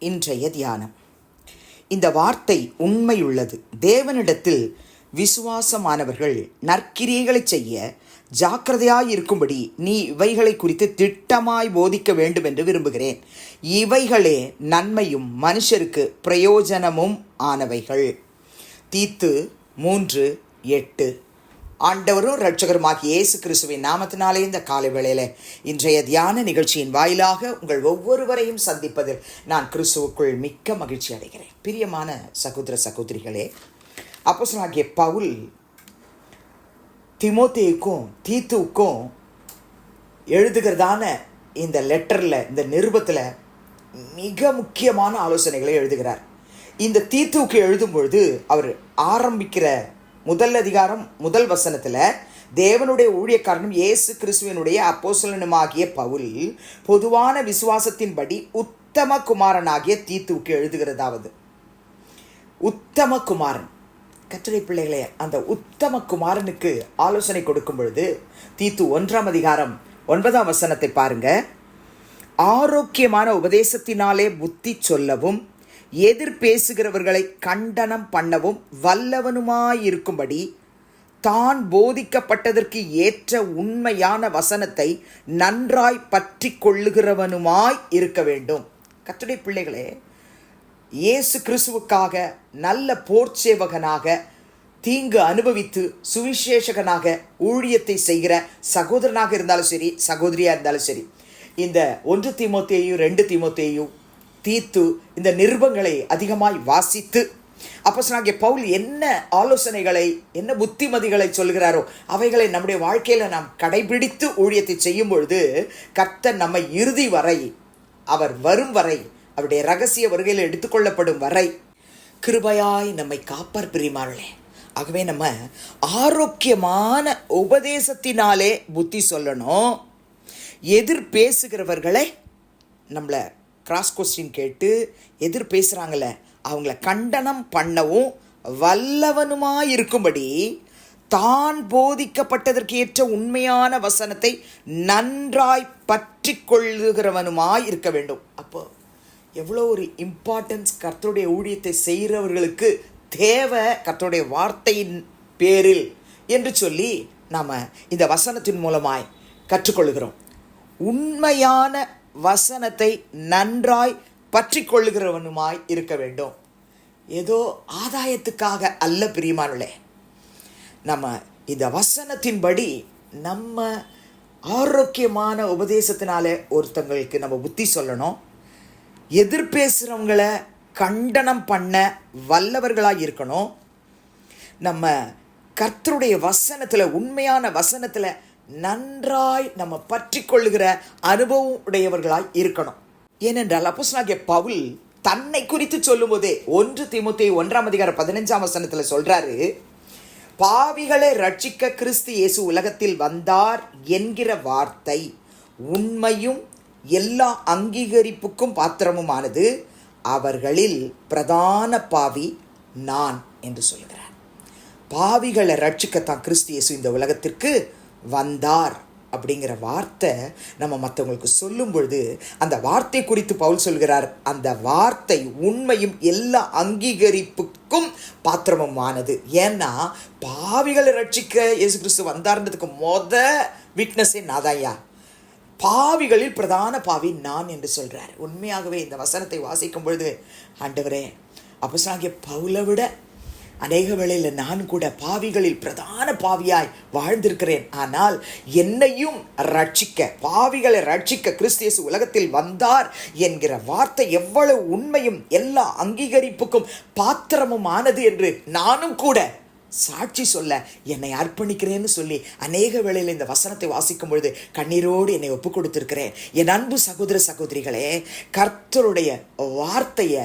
இன்றைய தியானம். இந்த வார்த்தை உண்மையுள்ளது. தேவனிடத்தில் விசுவாசமானவர்கள் நற்கிரியைகளை செய்ய ஜாக்கிரதையாய் இருக்கும்படி நீ இவைகளை குறித்து திட்டமாய் போதிக்க வேண்டும் என்று விரும்புகிறேன். இவைகளே நன்மையும் மனுஷருக்கு பிரயோஜனமும் ஆனவைகள். தீத்து மூன்று எட்டு. ஆண்டவரும் இரட்சகருமாகிய இயேசு கிறிஸ்துவின் நாமத்தினாலே இந்த காலை வேளையில் இன்றைய தியான நிகழ்ச்சியின் வாயிலாக உங்கள் ஒவ்வொருவரையும் சந்திப்பதில் நான் கிறிஸ்துவுக்குள் மிக்க மகிழ்ச்சி அடைகிறேன். பிரியமான சகோதர சகோதரிகளே அப்போஸ்தலனாகிய பவுல் திமோத்தேயுக்கும் தீத்துவுக்கும் எழுதுகிறதான இந்த லெட்டரில் இந்த நிருபத்தில் மிக முக்கியமான ஆலோசனைகளை எழுதுகிறார். இந்த தீத்துவுக்கு எழுதும் பொழுது அவர் ஆரம்பிக்கிற முதல் அதிகாரம் முதல் வசனத்தில் தேவனுடைய ஊழியக்காரனும் இயேசு கிறிஸ்துவனுடைய அப்போசலனுமாகிய பவுல் பொதுவான விசுவாசத்தின்படி உத்தம குமாரனாகிய தீத்துவுக்கு எழுதுகிறதாவது. உத்தம குமாரன். கட்டுரை பிள்ளைகளே அந்த உத்தம குமாரனுக்கு ஆலோசனை கொடுக்கும் பொழுது தீத்து ஒன்றாம் அதிகாரம் ஒன்பதாம் வசனத்தை பாருங்க. ஆரோக்கியமான உபதேசத்தினாலே புத்தி சொல்லவும் எதிர் பேசுகிறவர்களை கண்டனம் பண்ணவும் வல்லவனுமாயிருக்கும்படி தான் போதிக்கப்பட்டதற்கு ஏற்ற உண்மையான வசனத்தை நன்றாய் பற்றி கொள்ளுகிறவனுமாய் இருக்க வேண்டும். கத்துடைய பிள்ளைகளே இயேசு கிறிஸ்துவுக்காக நல்ல போர்ச்சேவகனாக தீங்கு அனுபவித்து சுவிசேஷகனாக ஊழியத்தை செய்கிற சகோதரனாக இருந்தாலும் சரி சகோதரியாக இருந்தாலும் சரி இந்த ஒன்று தீமோத்தேயும் ரெண்டு தீமோத்தேயும் தீத்து இந்த நிருபங்களை அதிகமாய் வாசித்து அப்போ சொன்னாங்க பவுல் என்ன ஆலோசனைகளை என்ன புத்திமதிகளை சொல்கிறாரோ அவைகளை நம்முடைய வாழ்க்கையில் நாம் கடைபிடித்து ஊழியத்தை செய்யும் பொழுது கர்த்தர் நம்மை இறுதி வரை அவர் வரும் வரை அவருடைய ரகசிய வருகையில் எடுத்துக்கொள்ளப்படும் வரை கிருபையாய் நம்மை காப்பார் பிரிமாளே ஆகவே நம்ம ஆரோக்கியமான உபதேசத்தினாலே புத்தி சொல்லணும். எதிர் பேசுகிறவர்களை நம்மளை கிராஸ் கொஸ்டின் கேட்டு எதிர் பேசுகிறாங்கள அவங்கள கண்டனம் பண்ணவும் வல்லவனுமாய் இருக்கும்படி தான் போதிக்கப்பட்டதற்கு ஏற்ற உண்மையான வசனத்தை நன்றாய் பற்றி கொள்ளுகிறவனுமாய் இருக்க வேண்டும். அப்போ எவ்வளோ ஒரு இம்பார்ட்டன்ஸ் கர்த்தருடைய ஊழியத்தை செய்கிறவர்களுக்கு தேவை கர்த்தருடைய வார்த்தையின் பேரில் என்று சொல்லி நாம் இந்த வசனத்தின் மூலமாய் கற்றுக்கொள்கிறோம். உண்மையான வசனத்தை நன்றாய் பற்றி கொள்ளுகிறவனுமாய் இருக்க வேண்டும். ஏதோ ஆதாயத்துக்காக அல்ல பிரியமானே நம்ம இந்த வசனத்தின்படி நம்ம ஆரோக்கியமான உபதேசத்தினால ஒருத்தங்களுக்கு நம்ம புத்தி சொல்லணும். எதிர்பேசுகிறவங்களை கண்டனம் பண்ண வல்லவர்களாக இருக்கணும். நம்ம கர்த்தருடைய வசனத்தில் உண்மையான வசனத்தில் நன்றாய் நம்ம பற்றி கொள்ளுகிற அனுபவம் உடையவர்களாய் இருக்கணும். ஏனென்றால் அப்போஸ்னாகிய பவுல் தன்னை குறித்து சொல்லும்போதே ஒன்று திமுத்தி ஒன்றாம் அதிகாரம் பதினஞ்சாம் வசனத்தில் சொல்றாரு பாவிகளை ரட்சிக்க கிறிஸ்து இயேசு உலகத்தில் வந்தார் என்கிற வார்த்தை உண்மையும் எல்லா அங்கீகரிப்புக்கும் பாத்திரமுமானது. அவர்களில் பிரதான பாவி நான் என்று சொல்கிறார் பாவிகளை ரட்சிக்கத்தான் கிறிஸ்து இயேசு இந்த உலகத்திற்கு வந்தார் அப்படிங்கிற வார்த்தை நம்ம மற்றவங்களுக்கு சொல்லும் பொழுது அந்த வார்த்தை குறித்து பவுல் சொல்கிறார். அந்த வார்த்தை உண்மையும் எல்லா அங்கீகரிப்புக்கும் பாத்திரமுமானது. ஏன்னா பாவிகளை ரட்சிக்க இயேசு கிறிஸ்து வந்தார்ன்றதுக்கு மொத விட்னஸே நாதாயா பாவிகளில் பிரதான பாவி நான் என்று சொல்கிறார் உண்மையாகவே இந்த வசனத்தை வாசிக்கும் பொழுது ஆண்டவரே அப்போ பவுலை விட அநேக வேளையில் நான் கூட பாவிகளில் பிரதான பாவியாய் வாழ்ந்திருக்கிறேன். ஆனால் என்னையும் ரட்சிக்க பாவிகளை ரட்சிக்க கிறிஸ்தியசு உலகத்தில் வந்தார் என்கிற வார்த்தை எவ்வளவு உண்மையும் எல்லா அங்கீகரிப்புக்கும் பாத்திரமும் ஆனது என்று நானும் கூட சாட்சி சொல்ல என்னை அர்ப்பணிக்கிறேன்னு சொல்லி அநேக வேளையில் இந்த வசனத்தை வாசிக்கும் பொழுது கண்ணீரோடு என்னை ஒப்பு கொடுத்துருக்கிறேன். என் அன்பு சகோதர சகோதரிகளே கர்த்தருடைய வார்த்தையை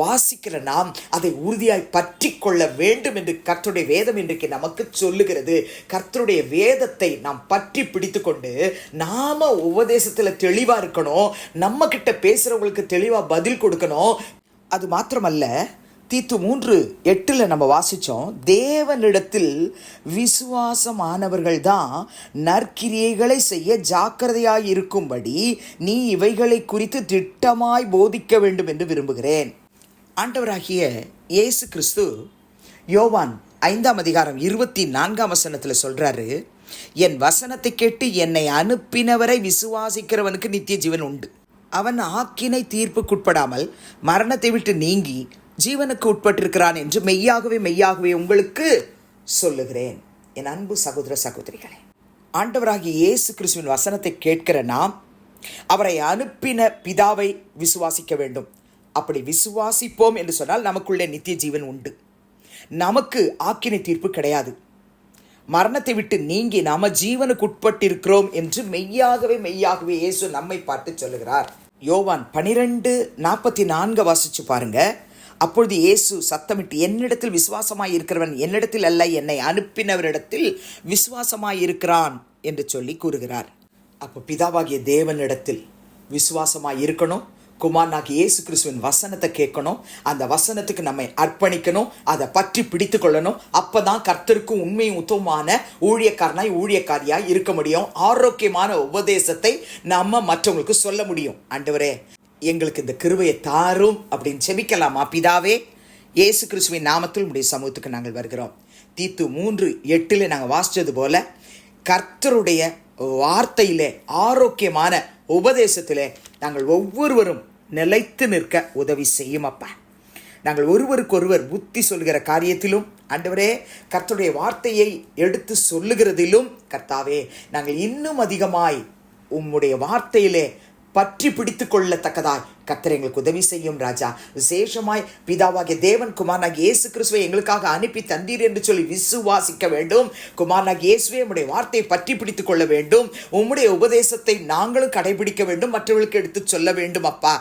வாசிக்கிற நாம் அதை உறுதியாய் பற்றி கொள்ள வேண்டும் என்று கர்த்தருடைய வேதம் இன்றைக்கு நமக்கு சொல்லுகிறது. கர்த்தருடைய வேதத்தை நாம் பற்றி பிடித்து கொண்டு நாம உபதேசத்தில் தெளிவாக இருக்கணும். நம்ம கிட்ட பேசுகிறவங்களுக்கு தெளிவாக பதில் கொடுக்கணும். அது மாத்திரமல்ல தீத்து மூன்று எட்டில் நம்ம வாசித்தோம் தேவனிடத்தில் விசுவாசமானவர்கள் தான் நற்கிரியைகளை செய்ய ஜாக்கிரதையாய் இருக்கும்படி நீ இவைகளை குறித்து திட்டமாய் போதிக்க வேண்டும் என்று விரும்புகிறேன். ஆண்டவராகிய இயேசு கிறிஸ்து யோவான் ஐந்தாம் அதிகாரம் இருபத்தி நான்காம் வசனத்தில் சொல்கிறாரு என் வசனத்தை கேட்டு என்னை அனுப்பினவரை விசுவாசிக்கிறவனுக்கு நித்திய ஜீவன் உண்டு. அவன் ஆக்கினை தீர்ப்புக்குட்படாமல் மரணத்தை விட்டு நீங்கி ஜீவனுக்கு உட்பட்டிருக்கிறான் என்று மெய்யாகவே மெய்யாகவே உங்களுக்கு சொல்லுகிறேன். என் அன்பு சகோதர சகோதரிகளே ஆண்டவராகிய இயேசு கிறிஸ்துவின் வசனத்தை கேட்கிற நாம் அவரை அனுப்பின பிதாவை விசுவாசிக்க வேண்டும். அப்படி விசுவாசிப்போம் என்று சொன்னால் நமக்குள்ளே நித்திய ஜீவன் உண்டு. நமக்கு ஆக்கினை தீர்ப்பு கிடையாது. மரணத்தை விட்டு நீங்கி நாம ஜீவனுக்கு உட்பட்டிருக்கிறோம் என்று மெய்யாகவே மெய்யாகவே இயேசு நம்மை பார்த்து சொல்லுகிறார். யோவான் பனிரெண்டு நாற்பத்தி நான்கு வாசிச்சு பாருங்க. அப்பொழுது இயேசு சத்தமிட்டு என்னிடத்தில் விசுவாசமாய் இருக்கிறவன் என்னிடத்தில் அல்ல என்னை அனுப்பினவரிடத்தில் விசுவாசமாய் இருக்கிறான் என்று சொல்லி கூறுகிறார். அப்போ பிதாவாகிய தேவனிடத்தில் விசுவாசமாக இருக்கணும் குமாரனாகி இயேசு கிறிஸ்துவின் வசனத்தை கேட்கணும். அந்த வசனத்துக்கு நம்மை அர்ப்பணிக்கணும். அதை பற்றி பிடித்து கொள்ளணும். அப்பதான் கர்த்தருக்கும் உண்மையும் உத்தமமான ஊழியக்காரனாய் ஊழியக்காரியாக இருக்க முடியும். ஆரோக்கியமான உபதேசத்தை நம்ம மற்றவங்களுக்கு சொல்ல முடியும். ஆண்டவரே எங்களுக்கு இந்த கிருபையை தாரும் அப்படின்னு செபிக்கலாமா? பிதாவே இயேசு கிறிஸ்துவின் நாமத்தில் உடைய சமூகத்துக்கு நாங்கள் வருகிறோம். தீத்து மூன்று எட்டில் நாங்கள் வாசித்தது போல கர்த்தருடைய வார்த்தையிலே ஆரோக்கியமான உபதேசத்திலே நாங்கள் ஒவ்வொருவரும் நிலைத்து நிற்க உதவி செய்யும் அப்பா. நாங்கள் ஒருவருக்கொருவர் புத்தி சொல்கிற காரியத்திலும் ஆண்டவரே கர்த்தருடைய வார்த்தையை எடுத்து சொல்லுகிறதிலும் கர்த்தாவே நாங்கள் இன்னும் அதிகமாய் உம்முடைய வார்த்தையிலே பற்றி பிடித்து கொள்ளத்தக்கதாய். கத்தர் எங்களுக்கு உதவி செய்யும் ராஜா. விசேஷமாய் பிதாவாகிய தேவன் குமாரனாகிய இயேசு கிறிஸ்துவை எங்களுக்காக அனுப்பி தந்தீர் என்று சொல்லி விசுவாசிக்க வேண்டும். குமாரனாகிய இயேசுவை உம்முடைய வார்த்தையை பற்றி பிடித்து கொள்ள வேண்டும். உம்முடைய உபதேசத்தை நாங்களும் கடைபிடிக்க வேண்டும். மற்றவர்களுக்கு எடுத்து சொல்ல வேண்டும் அப்பா.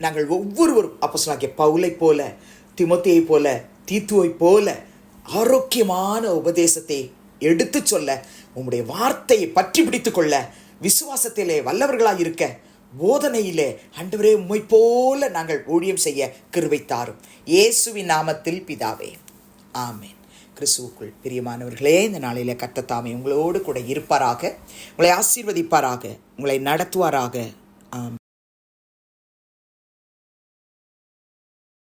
நாங்கள் ஒவ்வொருவரும் அப்போ பவுலை போல திமுத்தையை போல தீத்துவை போல ஆரோக்கியமான உபதேசத்தை எடுத்து சொல்ல உம்முடைய வார்த்தையை பற்றி பிடித்து கொள்ள விசுவாசத்திலே வல்லவர்களாக இருக்க போதனையிலே அன்றுவரே உம்மை போல நாங்கள் ஊழியம் செய்ய கிருவைத்தாரும் தாரும். இயேசுவின் நாமத்தில் பிதாவே ஆமேன். கிறிஸ்துவுக்குள் பிரியமானவர்களே இந்த நாளில் கத்தத்தாமே உங்களோடு கூட இருப்பாராக உங்களை ஆசீர்வதிப்பாராக உங்களை நடத்துவாராக. ஆம்.